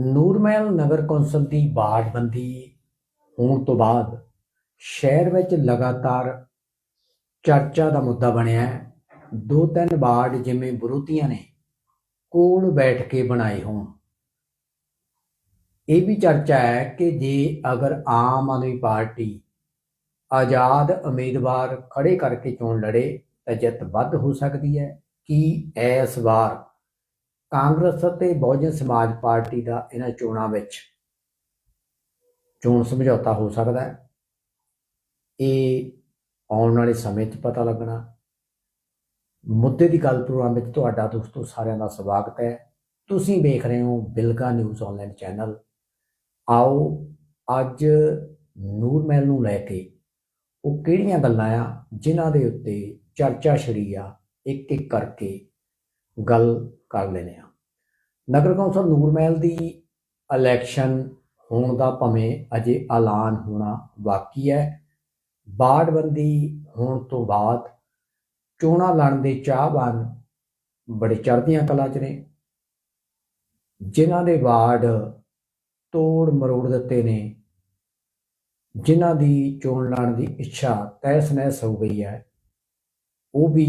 ਨੂਰਮਹਿਲ ਨਗਰ council ਦੀ ਬਾੜਬੰਦੀ ਹੋਣ ਤੋਂ ਬਾਅਦ ਸ਼ਹਿਰ ਵਿੱਚ ਲਗਾਤਾਰ ਚਰਚਾ ਦਾ ਮੁੱਦਾ ਬਣਿਆ ਹੈ। ਦੋ ਤਿੰਨ ਵਾਰਡ ਜਿਵੇਂ ਵਿਰੋਧੀਆਂ ਨੇ ਕੋਲ ਬੈਠ ਕੇ ਬਣਾਏ ਹੋਣ। ਇਹ ਵੀ ਚਰਚਾ ਹੈ ਕਿ ਜੇ ਅਗਰ ਆਮ ਆਦਮੀ ਪਾਰਟੀ ਆਜ਼ਾਦ ਉਮੀਦਵਾਰ ਖੜੇ ਕਰਕੇ ਚੋਣ ਲੜੇ ਤਾਂ ਜਿੱਤ ਵੱਧ ਹੋ ਸਕਦੀ ਹੈ। ਕਿ ਇਸ ਵਾਰ ਕਾਂਗਰਸ ਅਤੇ ਬਹੁਜਨ ਸਮਾਜ ਪਾਰਟੀ ਦਾ ਇਹਨਾਂ ਚੋਣਾਂ ਵਿੱਚ ਚੋਣ ਸਮਝੌਤਾ ਹੋ ਸਕਦਾ ਹੈ। ਇਹ ਆਉਣ ਵਾਲੇ ਸਮੇਂ 'ਚ ਪਤਾ ਲੱਗਣਾ। ਮੁੱਦੇ ਦੀ ਗੱਲ ਪ੍ਰੋਗਰਾਮ ਵਿੱਚ ਤੁਹਾਡਾ ਦੋਸਤੋ ਸਾਰਿਆਂ ਦਾ ਸਵਾਗਤ ਹੈ। ਤੁਸੀਂ ਵੇਖ ਰਹੇ ਹੋ ਬਿਲਗਾ ਨਿਊਜ਼ ਆਨਲਾਈਨ ਚੈਨਲ। ਆਓ ਅੱਜ ਨੂਰਮਹਿਲ ਨੂੰ ਲੈ ਕੇ ਉਹ ਕਿਹੜੀਆਂ ਗੱਲਾਂ ਆ ਜਿਨ੍ਹਾਂ ਦੇ ਉੱਤੇ ਚਰਚਾ ਛੜੀ ਆ ਇੱਕ ਇੱਕ ਕਰਕੇ ਗੱਲ ਕਰ ਲੈਨੇ ਆ ਨਗਰ ਕੌਂਸਲ ਨੂਰਮਹਿਲ ਦੀ ਇਲੈਕਸ਼ਨ ਹੋਣ ਦਾ ਭਾਵੇਂ ਅਜੇ ਐਲਾਨ ਹੋਣਾ ਬਾਕੀ ਹੈ। ਬਾੜਬੰਦੀ ਹੋਣ ਤੋਂ ਬਾਅਦ ਚੋਣਾਂ ਲੜਨ ਦੇ ਚਾਹਵਾਨ ਬੜੇ ਚੜ੍ਹਦੀਆਂ ਕਲਾ 'ਚ ਨੇ। ਜਿਨ੍ਹਾਂ ਦੇ ਵਾਰਡ ਤੋੜ ਮਰੋੜ ਦਿੱਤੇ ਨੇ, ਜਿਨ੍ਹਾਂ ਦੀ ਚੋਣ ਲੜਨ ਦੀ ਇੱਛਾ ਤੈਸ ਨਹਿਸ ਹੋ ਗਈ ਹੈ, ਉਹ ਵੀ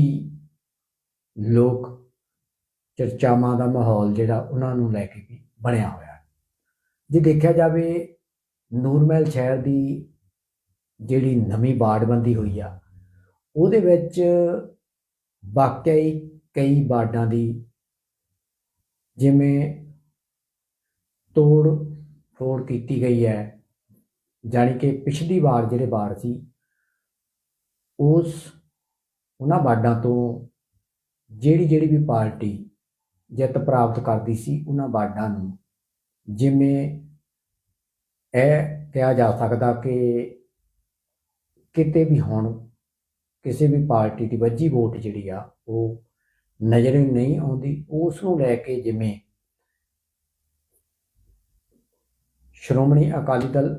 ਲੋਕ ਚਰਚਾਵਾਂ ਦਾ ਮਾਹੌਲ ਜਿਹੜਾ ਉਹਨਾਂ ਨੂੰ ਲੈ ਕੇ ਵੀ ਬਣਿਆ ਹੋਇਆ ਜੇ ਦੇਖਿਆ ਜਾਵੇ ਨੂਰਮਹਿਲ ਸ਼ਹਿਰ ਦੀ ਜਿਹੜੀ ਨਵੀਂ ਬਾੜਬੰਦੀ ਹੋਈ ਆ, ਉਹਦੇ ਵਿੱਚ ਵਾਕਿਆ ਹੀ ਕਈ ਬਾਰਡਾਂ ਦੀ ਜਿਵੇਂ ਤੋੜ ਫੋੜ ਕੀਤੀ ਗਈ ਹੈ, ਜਾਣੀ ਕਿ ਪਿਛਲੀ ਵਾਰ ਜਿਹੜੇ ਵਾਰ ਸੀ, ਉਸ ਉਹਨਾਂ ਬਾਰਡਾਂ ਤੋਂ ਜਿਹੜੀ ਜਿਹੜੀ ਵੀ ਪਾਰਟੀ ਜਿੱਤ ਪ੍ਰਾਪਤ ਕਰਦੀ ਸੀ ਉਹਨਾਂ ਵਾਰਡਾਂ ਨੂੰ। ਜਿਵੇਂ ਇਹ ਕਿਹਾ ਜਾ ਸਕਦਾ ਕਿ ਕਿਤੇ ਵੀ ਹੁਣ ਕਿਸੇ ਵੀ ਪਾਰਟੀ ਦੀ ਵੱਜੀ ਵੋਟ ਜਿਹੜੀ ਆ, ਉਹ ਨਜ਼ਰ ਨਹੀਂ ਆਉਂਦੀ। ਉਸ ਨੂੰ ਲੈ ਕੇ ਜਿਵੇਂ ਸ਼੍ਰੋਮਣੀ ਅਕਾਲੀ ਦਲ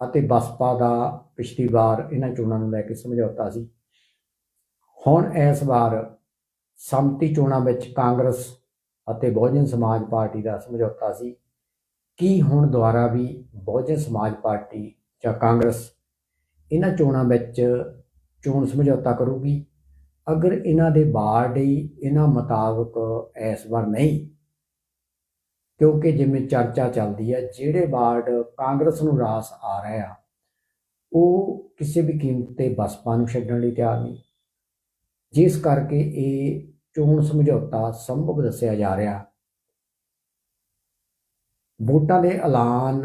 ਅਤੇ ਬਸਪਾ ਦਾ ਪਿਛਲੀ ਵਾਰ ਇਹਨਾਂ ਚੋਣਾਂ ਨੂੰ ਲੈ ਕੇ ਸਮਝੌਤਾ ਸੀ। ਹੁਣ ਇਸ ਵਾਰ ਸੰਮਤੀ ਚੋਣਾਂ ਵਿੱਚ ਕਾਂਗਰਸ ਅਤੇ ਬਹੁਜਨ ਸਮਾਜ ਪਾਰਟੀ ਦਾ ਸਮਝੌਤਾ ਸੀ। ਕੀ ਹੁਣ ਦੁਆਰਾ ਵੀ ਬਹੁਜਨ ਸਮਾਜ ਪਾਰਟੀ ਜਾਂ ਕਾਂਗਰਸ ਇਹਨਾਂ ਚੋਣਾਂ ਵਿੱਚ ਚੋਣ ਸਮਝੌਤਾ ਕਰੂਗੀ? ਅਗਰ ਇਹਨਾਂ ਦੇ ਬਾਰਡ ਹੀ ਇਹਨਾਂ ਮੁਤਾਬਕ ਇਸ ਵਾਰ ਨਹੀਂ, ਕਿਉਂਕਿ ਜਿਵੇਂ ਚਰਚਾ ਚੱਲਦੀ ਹੈ, ਜਿਹੜੇ ਵਾਰਡ ਕਾਂਗਰਸ ਨੂੰ ਰਾਸ ਆ ਰਹੇ ਆ ਉਹ ਕਿਸੇ ਵੀ ਕੀਮਤ ਤੇ ਬਸਪਾ ਨੂੰ ਛੱਡਣ ਲਈ ਤਿਆਰ ਨਹੀਂ। ਜਿਸ ਕਰਕੇ ਇਹ ਚੋਣ ਸਮਝੌਤਾ ਸੰਭਵ ਦੱਸਿਆ ਜਾ ਰਿਹਾ। ਵੋਟਾਂ ਦੇ ਐਲਾਨ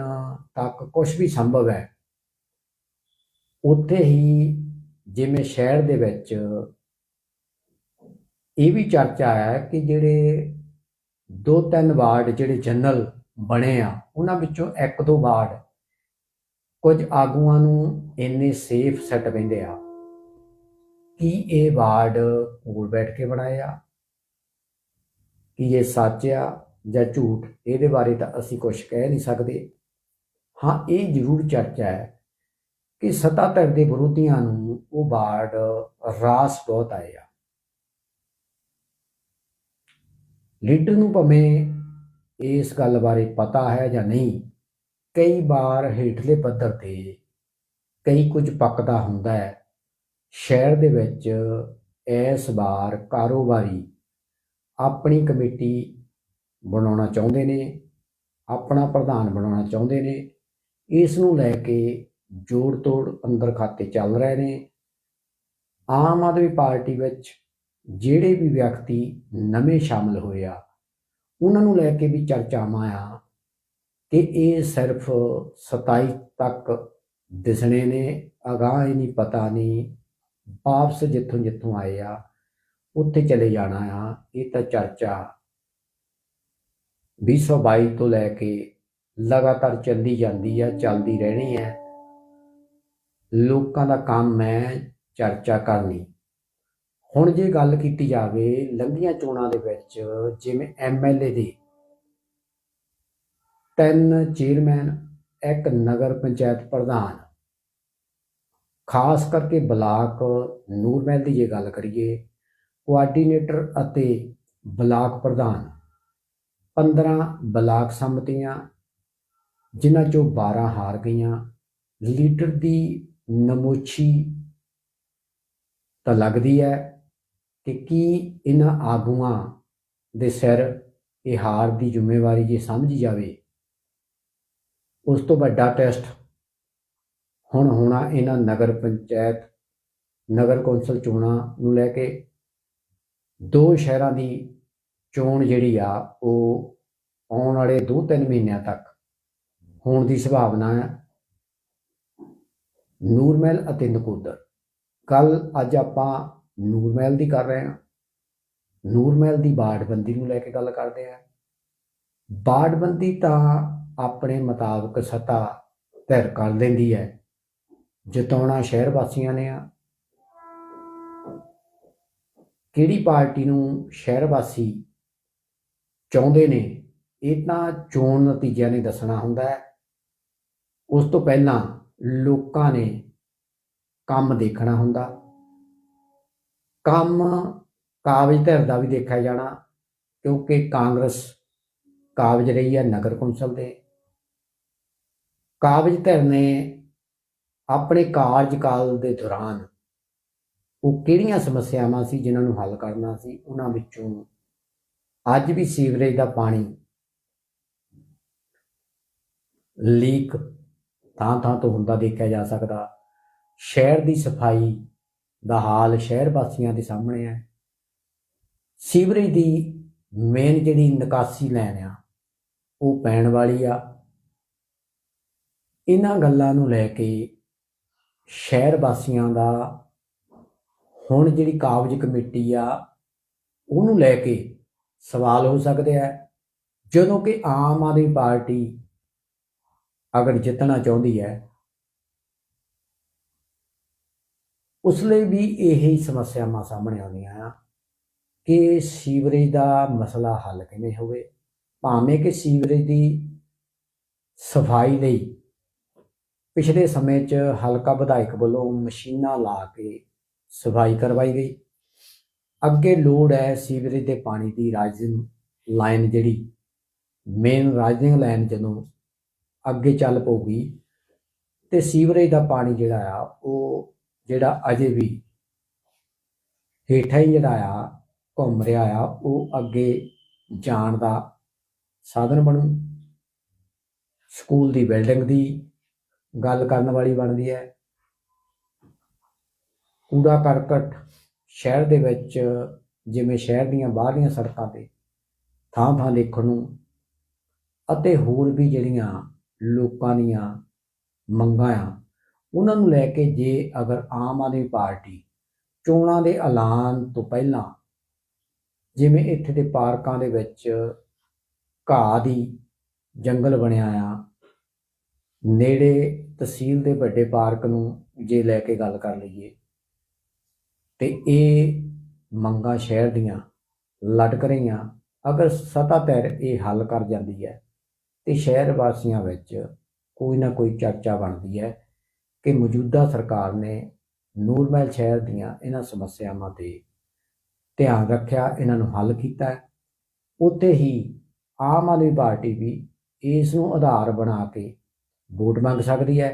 ਤੱਕ ਕੁਝ ਵੀ ਸੰਭਵ ਹੈ। ਉੱਥੇ ਹੀ ਜਿਵੇਂ ਸ਼ਹਿਰ ਦੇ ਵਿੱਚ ਇਹ ਵੀ ਚਰਚਾ ਹੈ ਕਿ ਜਿਹੜੇ ਦੋ ਤਿੰਨ ਵਾਰਡ ਜਿਹੜੇ ਜਨਰਲ ਬਣੇ ਆ, ਉਹਨਾਂ ਵਿੱਚੋਂ ਇੱਕ ਦੋ ਵਾਰਡ ਕੁਝ ਆਗੂਆਂ ਨੂੰ ਇੰਨੇ ਸੇਫ ਸੈੱਟ ਪੈਂਦੇ ਆ। ਕੀ ਇਹ ਵਾਰਡ ਕੋਲ ਬੈਠ ਕੇ ਬਣਾਇਆ ਆ? ਕੀ ਇਹ ਸੱਚ ਆ ਜਾਂ ਝੂਠ? ਇਹਦੇ ਬਾਰੇ ਤਾਂ ਅਸੀਂ ਕੁਝ ਕਹਿ ਨਹੀਂ ਸਕਦੇ। ਹਾਂ, ਇਹ ਜ਼ਰੂਰ ਚਰਚਾ ਹੈ ਕਿ ਸੱਤਾ ਧਿਰ ਦੇ ਵਿਰੋਧੀਆਂ ਨੂੰ ਉਹ ਬਾੜ ਰਾਸ ਬਹੁਤ ਆਏ ਆ। ਲੀਡਰ ਨੂੰ ਭਵੇਂ ਇਸ ਗੱਲ ਬਾਰੇ ਪਤਾ ਹੈ ਜਾਂ ਨਹੀਂ, ਕਈ ਵਾਰ ਹੇਠਲੇ ਪੱਧਰ ਤੇ ਕਈ ਕੁਝ ਪੱਕਦਾ ਹੁੰਦਾ ਹੈ। ਸ਼ਹਿਰ ਦੇ ਵਿੱਚ ਇਸ ਵਾਰ ਕਾਰੋਬਾਰੀ ਆਪਣੀ ਕਮੇਟੀ ਬਣਾਉਣਾ ਚਾਹੁੰਦੇ ਨੇ, ਆਪਣਾ ਪ੍ਰਧਾਨ ਬਣਾਉਣਾ ਚਾਹੁੰਦੇ ਨੇ। ਇਸ ਨੂੰ ਲੈ ਕੇ ਜੋੜ ਤੋੜ ਅੰਦਰ ਖਾਤੇ ਚੱਲ ਰਹੇ ਨੇ। ਆਮ ਆਦਮੀ ਪਾਰਟੀ ਵਿੱਚ ਜਿਹੜੇ ਵੀ ਵਿਅਕਤੀ ਨਵੇਂ ਸ਼ਾਮਲ ਹੋਏ ਆ, ਉਹਨਾਂ ਨੂੰ ਲੈ ਕੇ ਵੀ ਚਰਚਾਵਾਂ ਆ ਕਿ ਇਹ ਸਿਰਫ 27 ਤੱਕ ਦਿਸਣੇ ਨੇ, ਅਗਾਹ ਹੀ ਨਹੀਂ ਪਤਾ ਨਹੀਂ ਵਾਪਸ ਜਿੱਥੋਂ ਜਿੱਥੋਂ ਆਏ ਆ, ਉੱਥੇ ਚਲੇ ਜਾਣਾ ਆ। ਇਹ ਤਾਂ ਚਰਚਾ 2022 ਤੋਂ ਲੈ ਕੇ ਲਗਾਤਾਰ ਚੱਲਦੀ ਜਾਂਦੀ ਆ, ਚੱਲਦੀ ਰਹਿਣੀ ਹੈ ਲੋਕਾਂ ਦਾ ਕੰਮ ਹੈ ਚਰਚਾ ਕਰਨੀ। ਹੁਣ ਜੇ ਗੱਲ ਕੀਤੀ ਜਾਵੇ ਲੰਘੀਆਂ ਚੋਣਾਂ ਦੇ ਵਿੱਚ, ਜਿਵੇਂ ਐਮਐਲਏ ਦੇ, ਤਿੰਨ ਚੇਅਰਮੈਨ, ਇੱਕ ਨਗਰ ਪੰਚਾਇਤ ਪ੍ਰਧਾਨ ਖਾਸ ਕਰਕੇ ਬਲਾਕ ਨੂਰਮਹਿਲ ਦੀ ਜੇ ਗੱਲ ਕਰੀਏ ਕੋਆਰਡੀਨੇਟਰ ਅਤੇ ਬਲਾਕ ਪ੍ਰਧਾਨ 15 ਬਲਾਕ ਸੰਮਤੀਆਂ, ਜਿਨ੍ਹਾਂ ਚੋਂ 12 ਹਾਰ ਗਈਆਂ, ਲੀਡਰ ਦੀ ਨਮੋਛੀ ਤਾਂ ਲੱਗਦੀ ਹੈ ਕਿ ਕੀ ਇਹਨਾਂ ਆਗੂਆਂ ਦੇ ਸਿਰ ਇਹ ਹਾਰ ਦੀ ਜ਼ਿੰਮੇਵਾਰੀ ਜੇ ਸਮਝੀ ਜਾਵੇ, ਉਸ ਤੋਂ ਵੱਡਾ ਟੈਸਟ ਹੁਣ ਹੋਣਾ ਇਹਨਾਂ ਨਗਰ ਪੰਚਾਇਤ, ਨਗਰ ਕੌਂਸਲ ਚੋਣਾਂ ਨੂੰ ਲੈ ਕੇ ਦੋ ਸ਼ਹਿਰਾਂ ਦੀ ਚੋਣ ਜਿਹੜੀ ਆ, ਉਹ ਆਉਣ ਵਾਲੇ 2-3 ਮਹੀਨਿਆਂ ਤੱਕ ਹੋਣ ਦੀ ਸੰਭਾਵਨਾ ਹੈ। ਨੂਰਮਹਿਲ ਅਤੇ ਨਕੋਦਰ। ਕੱਲ ਅੱਜ ਆਪਾਂ ਨੂਰਮਹਿਲ ਦੀ ਕਰ ਰਹੇ ਹਾਂ। ਨੂਰਮਹਿਲ ਦੀ ਬਾੜਬੰਦੀ ਨੂੰ ਲੈ ਕੇ ਗੱਲ ਕਰਦੇ ਹਾਂ। ਬਾੜਬੰਦੀ ਤਾਂ ਆਪਣੇ ਮੁਤਾਬਕ ਸਤਾ ਤੈਰ ਕਰ ਲੈਂਦੀ ਹੈ। ਜਿਤਾਉਣਾ ਸ਼ਹਿਰ ਵਾਸੀਆਂ ਨੇ ਆ। ਕਿਹੜੀ ਪਾਰਟੀ ਨੂੰ ਸ਼ਹਿਰ ਵਾਸੀ ਚਾਹੁੰਦੇ ਨੇ, ਇਹ ਤਾਂ ਚੋਣ ਨਤੀਜਿਆਂ ਨੇ ਦੱਸਣਾ ਹੁੰਦਾ ਹੈ। ਉਸ ਤੋਂ ਪਹਿਲਾਂ ਲੋਕਾਂ ਨੇ ਕੰਮ ਦੇਖਣਾ ਹੁੰਦਾ। ਕੰਮ ਕਾਬਜ ਧਿਰ ਦਾ ਵੀ ਦੇਖਿਆ ਜਾਣਾ, ਕਿਉਂਕਿ ਕਾਂਗਰਸ ਕਾਬਜ ਰਹੀ ਹੈ ਨਗਰ ਕੌਂਸਲ ਦੇ। ਕਾਬਜ ਧਿਰ ਨੇ ਆਪਣੇ ਕਾਰਜਕਾਲ ਦੇ ਦੌਰਾਨ ਉਹ ਕਿਹੜੀਆਂ ਸਮੱਸਿਆਵਾਂ ਸੀ ਜਿਨ੍ਹਾਂ ਨੂੰ ਹੱਲ ਕਰਨਾ ਸੀ, ਉਹਨਾਂ ਵਿੱਚੋਂ ਅੱਜ ਵੀ ਸੀਵਰੇਜ ਦਾ ਪਾਣੀ ਲੀਕ ਥਾਂ ਥਾਂ ਤੋਂ ਹੁੰਦਾ ਦੇਖਿਆ ਜਾ ਸਕਦਾ। ਸ਼ਹਿਰ ਦੀ ਸਫ਼ਾਈ ਦਾ ਹਾਲ ਸ਼ਹਿਰ ਵਾਸੀਆਂ ਦੇ ਸਾਹਮਣੇ ਹੈ। ਸੀਵਰੇਜ ਦੀ ਮੇਨ ਜਿਹੜੀ ਨਿਕਾਸੀ ਲੈਣ ਆ, ਉਹ ਪੈਣ ਵਾਲੀ ਆ। ਇਹਨਾਂ ਗੱਲਾਂ ਨੂੰ ਲੈ ਕੇ ਸ਼ਹਿਰ ਵਾਸੀਆਂ ਦਾ ਹੁਣ ਜਿਹੜੀ ਕਾਬਜ ਕਮੇਟੀ ਆ, ਉਹਨੂੰ ਲੈ ਕੇ ਸਵਾਲ ਹੋ ਸਕਦੇ ਆ। ਜਦੋਂ ਕਿ ਆਮ ਆਦਮੀ ਪਾਰਟੀ ਅਗਰ ਜਿੱਤਣਾ ਚਾਹੁੰਦੀ ਹੈ, ਉਸ ਲਈ ਵੀ ਇਹੀ ਸਮੱਸਿਆਵਾਂ ਸਾਹਮਣੇ ਆਉਂਦੀਆਂ ਆ ਕਿ ਸੀਵਰੇਜ ਦਾ ਮਸਲਾ ਹੱਲ ਕਿਵੇਂ ਹੋਵੇ, ਭਾਵੇਂ ਕਿ ਸੀਵਰੇਜ ਦੀ ਸਫ਼ਾਈ ਲਈ ਪਿਛਲੇ ਸਮੇਂ 'ਚ ਹਲਕਾ ਵਿਧਾਇਕ ਵੱਲੋਂ ਮਸ਼ੀਨਾਂ ਲਾ ਕੇ ਸਫ਼ਾਈ ਕਰਵਾਈ ਗਈ। ਅੱਗੇ ਲੋੜ ਹੈ ਸੀਵਰੇਜ ਦੇ ਪਾਣੀ ਦੀ ਰਾਈਜ਼ਿੰਗ ਲਾਈਨ ਜਿਹੜੀ ਮੇਨ ਰਾਈਜ਼ਿੰਗ ਲਾਈਨ ਜਦੋਂ ਅੱਗੇ ਚੱਲ ਪਊਗੀ ਤੇ ਸੀਵਰੇਜ ਦਾ ਪਾਣੀ ਜਿਹੜਾ ਆ, ਉਹ ਜਿਹੜਾ ਅਜੇ ਵੀ ਹੇਠਾਂ ਹੀ ਜਿਹੜਾ ਆ, ਘੁੰਮ ਰਿਹਾ ਆ, ਉਹ ਅੱਗੇ ਜਾਣ ਦਾ ਸਾਧਨ ਬਣੂ। ਸਕੂਲ ਦੀ ਬਿਲਡਿੰਗ ਦੀ ਗੱਲ ਕਰਨ ਵਾਲੀ ਬਣਦੀ ਹੈ। ਕੂੜਾ ਕਰਕਟ ਸ਼ਹਿਰ ਦੇ ਵਿੱਚ, ਜਿਵੇਂ ਸ਼ਹਿਰ ਦੀਆਂ ਬਾਹਰਲੀਆਂ ਸੜਕਾਂ ਤੇ ਥਾਂ ਥਾਂ ਦੇਖਣ ਨੂੰ ਅਤੇ ਹੋਰ ਵੀ ਜਿਹੜੀਆਂ ਲੋਕਾਂ ਦੀਆਂ ਮੰਗਾਂ ਆ, ਉਹਨਾਂ ਨੂੰ ਲੈ ਕੇ ਜੇ ਅਗਰ ਆਮ ਆਦਮੀ ਪਾਰਟੀ ਚੋਣਾਂ ਦੇ ਐਲਾਨ ਤੋਂ ਪਹਿਲਾਂ ਜਿਵੇਂ ਇੱਥੇ ਦੇ ਪਾਰਕਾਂ ਦੇ ਵਿੱਚ ਘਾਹ ਦੀ ਜੰਗਲ ਬਣਿਆ ਆ ਨੇੜੇ ਤਹਿਸੀਲ ਦੇ ਵੱਡੇ ਪਾਰਕ ਨੂੰ ਜੇ ਲੈ ਕੇ ਗੱਲ ਕਰ ਲਈਏ, ਤੇ ਇਹ ਮੰਗਾ ਸ਼ਹਿਰ ਦੀਆਂ ਲਟਕ ਰਹੀਆਂ। ਅਗਰ ਸਤਾ ਧਿਰ ਇਹ ਹੱਲ ਕਰ ਜਾਂਦੀ ਹੈ, ਤੇ ਸ਼ਹਿਰ ਵਾਸੀਆਂ ਵਿੱਚ ਕੋਈ ਨਾ ਕੋਈ ਚਰਚਾ ਬਣਦੀ ਹੈ ਕਿ ਮੌਜੂਦਾ ਸਰਕਾਰ ਨੇ ਨੂਰਮਹਿਲ ਸ਼ਹਿਰ ਦੀਆਂ ਇਹਨਾਂ ਸਮੱਸਿਆਵਾਂ ਤੇ ਧਿਆਨ ਰੱਖਿਆ, ਇਹਨਾਂ ਨੂੰ ਹੱਲ ਕੀਤਾ ਉੱਥੇ ਹੀ ਆਮ ਆਦਮੀ ਪਾਰਟੀ ਵੀ ਇਸ ਨੂੰ ਆਧਾਰ ਬਣਾ ਕੇ ਵੋਟ ਮੰਗ ਸਕਦੀ ਹੈ।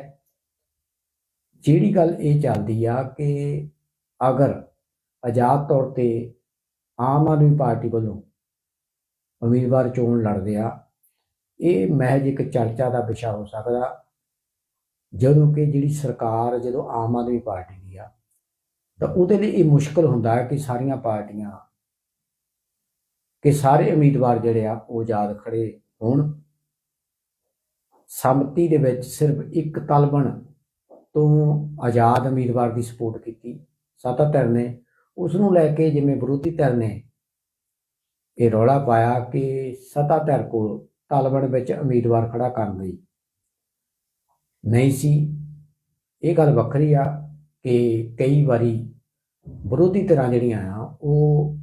ਜਿਹੜੀ ਗੱਲ ਇਹ ਚੱਲਦੀ ਆ ਕਿ ਅਗਰ ਆਜ਼ਾਦ ਤੌਰ ਤੇ ਆਮ ਆਦਮੀ ਪਾਰਟੀ ਵੱਲੋਂ ਉਮੀਦਵਾਰ ਚੋਣ ਲੜਦੇ ਆ, ਇਹ ਮਹਿਜ ਇੱਕ ਚਰਚਾ ਦਾ ਵਿਸ਼ਾ ਹੋ ਸਕਦਾ। ਜਦੋਂ ਕਿ ਜਿਹੜੀ ਸਰਕਾਰ ਜਦੋਂ ਆਮ ਆਦਮੀ ਪਾਰਟੀ ਦੀ ਆ, ਤਾਂ ਉਹਦੇ ਲਈ ਇਹ ਮੁਸ਼ਕਲ ਹੁੰਦਾ ਹੈ ਕਿ ਸਾਰੀਆਂ ਪਾਰਟੀਆਂ, ਕਿ ਸਾਰੇ ਉਮੀਦਵਾਰ ਜਿਹੜੇ ਆ ਉਹ ਆਜ਼ਾਦ ਖੜੇ ਹੋਣ। ਸੰਮਤੀ ਦੇ ਵਿੱਚ ਸਿਰਫ ਇੱਕ ਤਲਬਣ ਤੋਂ ਆਜ਼ਾਦ ਉਮੀਦਵਾਰ ਦੀ ਸਪੋਰਟ ਕੀਤੀ। ਸੱਤਾ ਧਿਰ ਨੇ। ਉਸ ਨੂੰ ਲੈ ਕੇ ਜਿਵੇਂ ਵਿਰੋਧੀ ਧਿਰ ਨੇ ਇਹ ਰੌਲਾ ਪਾਇਆ ਕਿ ਸੱਤਾ ਧਿਰ ਕੋਲ ਤਲਬਣ ਵਿੱਚ ਉਮੀਦਵਾਰ ਖੜਾ ਕਰਨ ਲਈ ਨਹੀਂ ਸੀ। ਇਹ ਗੱਲ ਵੱਖਰੀ ਆ ਕਿ ਕਈ ਵਾਰੀ ਵਿਰੋਧੀ ਧਿਰਾਂ ਜਿਹੜੀਆਂ ਆ, ਉਹ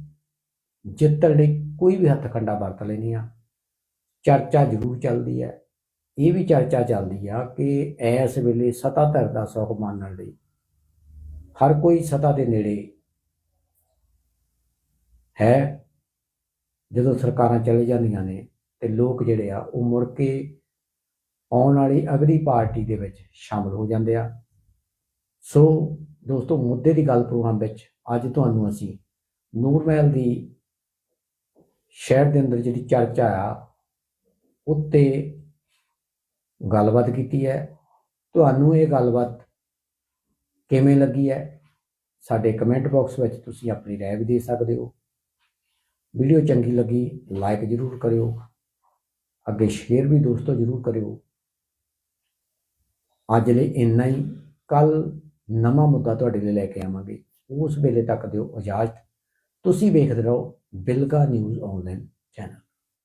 ਜਿੱਤਣ ਲਈ ਕੋਈ ਵੀ ਹੱਥ ਕੰਡਾ ਵਰਤ ਲੈਂਦੀਆਂ। ਚਰਚਾ ਜ਼ਰੂਰ ਚੱਲਦੀ ਹੈ। ਇਹ ਵੀ ਚਰਚਾ ਚੱਲਦੀ ਆ ਕਿ ਇਸ ਵੇਲੇ ਸਤਾ ਧਰ ਦਾ ਸੁੱਖ ਮਾਨਣ ਲਈ ਹਰ ਕੋਈ ਸਤਾ ਦੇ ਨੇੜੇ ਹੈ। ਜਦੋਂ ਸਰਕਾਰਾਂ ਚਲੇ ਜਾਂਦੀਆਂ ਨੇ ਤੇ ਲੋਕ ਜਿਹੜੇ ਆ, ਉਹ ਮੁੜ ਕੇ ਆਉਣ ਵਾਲੀ ਅਗਲੀ ਪਾਰਟੀ ਦੇ ਵਿੱਚ ਸ਼ਾਮਲ ਹੋ ਜਾਂਦੇ ਆ। ਸੋ ਦੋਸਤੋ, ਮੁੱਦੇ ਦੀ ਗੱਲ ਪ੍ਰੋਗਰਾਮ ਵਿੱਚ ਅੱਜ ਤੁਹਾਨੂੰ ਅਸੀਂ ਨੂਰਮਹਿਲ ਦੀ ਸ਼ਹਿਰ ਦੇ ਅੰਦਰ ਜਿਹੜੀ ਚਰਚਾ ਆ, ਉੱਤੇ ਗੱਲਬਾਤ ਕੀਤੀ ਹੈ। ਤੁਹਾਨੂੰ ਇਹ ਗੱਲਬਾਤ ਕਿਵੇਂ ਲੱਗੀ ਹੈ? ਸਾਡੇ ਕਮੈਂਟ ਬਾਕਸ ਵਿੱਚ ਤੁਸੀਂ ਆਪਣੀ ਰਾਏ ਵੀ ਦੇ ਸਕਦੇ ਹੋ। ਵੀਡੀਓ ਚੰਗੀ ਲੱਗੀ, ਲਾਈਕ ਜ਼ਰੂਰ ਕਰਿਓ। ਅੱਗੇ ਸ਼ੇਅਰ ਵੀ ਦੋਸਤੋ ਜ਼ਰੂਰ ਕਰਿਓ। ਅੱਜ ਲਈ ਇੰਨਾ ਹੀ। ਕੱਲ ਨਵਾਂ ਮੁੱਦਾ ਤੁਹਾਡੇ ਲਈ ਲੈ ਕੇ ਆਵਾਂਗੇ। ਉਸ ਵੇਲੇ ਤੱਕ ਦਿਓ ਇਜਾਜ਼ਤ। ਤੁਸੀਂ ਵੇਖਦੇ ਰਹੋ ਬਿਲਗਾ ਨਿਊਜ਼ ਆਨਲਾਈਨ ਚੈਨਲ।